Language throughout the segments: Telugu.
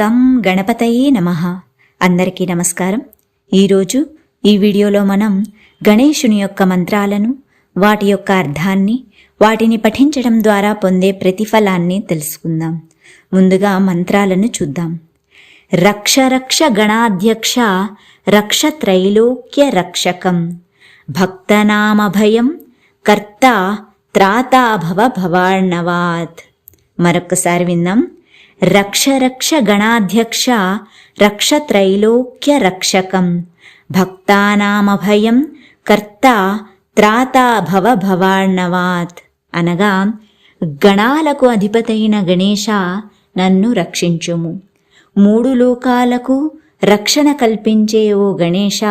గం గణపతయే నమ. అందరికీ నమస్కారం. ఈరోజు ఈ వీడియోలో మనం గణేశుని యొక్క మంత్రాలను వాటి యొక్క అర్థాన్ని వాటిని పఠించడం ద్వారా పొందే ప్రతిఫలాన్ని తెలుసుకుందాం. ముందుగా మంత్రాలను చూద్దాం. రక్ష రక్ష గణాధ్యక్ష రక్ష త్రైలోక్య రక్షకం. భక్తనామభయం కర్త త్రాతాభవ భవాణవాత్ భవార్ణవాత్. మరొక్కసారి విందాం. రక్షరక్ష గణాధ్యక్ష రక్షత్రైలోక్య రక్షకం. భక్తానామభయం కర్త త్రాతా భవ భవార్ణవాత్. అనగా గణాలకు అధిపతైన గణేశ నన్ను రక్షించుము. మూడు లోకాలకు రక్షణ కల్పించే ఓ గణేశ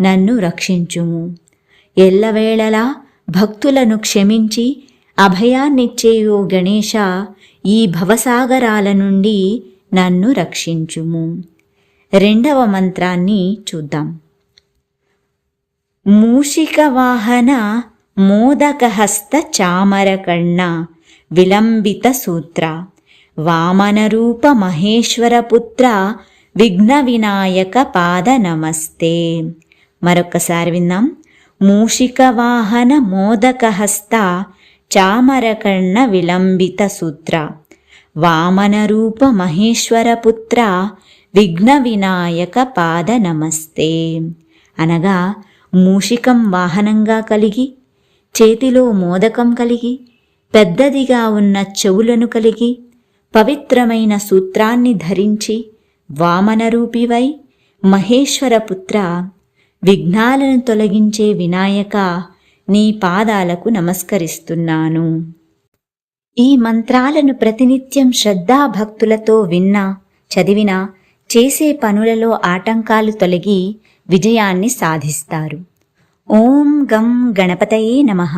నన్ను రక్షించుము. ఎల్లవేళలా భక్తులను క్షమించి అభయాన్నిచ్చేయో ఓ గణేశ ఈ భవసాగరాల నుండి నన్ను రక్షించుము. రెండవ మంత్రాన్ని చూద్దాం. మూషిక వాహన మోదకహస్త చామరకర్ణ విలంబిత సూత్ర వామనరూప మహేశ్వరపుత్ర విఘ్న వినాయక పాద నమస్తే. మరొకసారి విందాం మూషిక వాహన మోదకహస్త చామరకర్ణ విలంబిత సూత్ర. వామనరూప మహేశ్వరపుత్ర విఘ్న వినాయక పాద నమస్తే. అనగా మూషికం వాహనంగా కలిగి చేతిలో మోదకం కలిగి పెద్దదిగా ఉన్న చెవులను కలిగి పవిత్రమైన సూత్రాన్ని ధరించి వామనరూపివై మహేశ్వరపుత్ర విఘ్నాలను తొలగించే వినాయక నీ పాదాలకు నమస్కరిస్తున్నాను. ఈ మంత్రాలను ప్రతినిత్యం శ్రద్ధాభక్తులతో విన్నా చదివినా చేసే పనులలో ఆటంకాలు తొలగి విజయాన్ని సాధిస్తారు. ఓం గం గణపతయే నమః.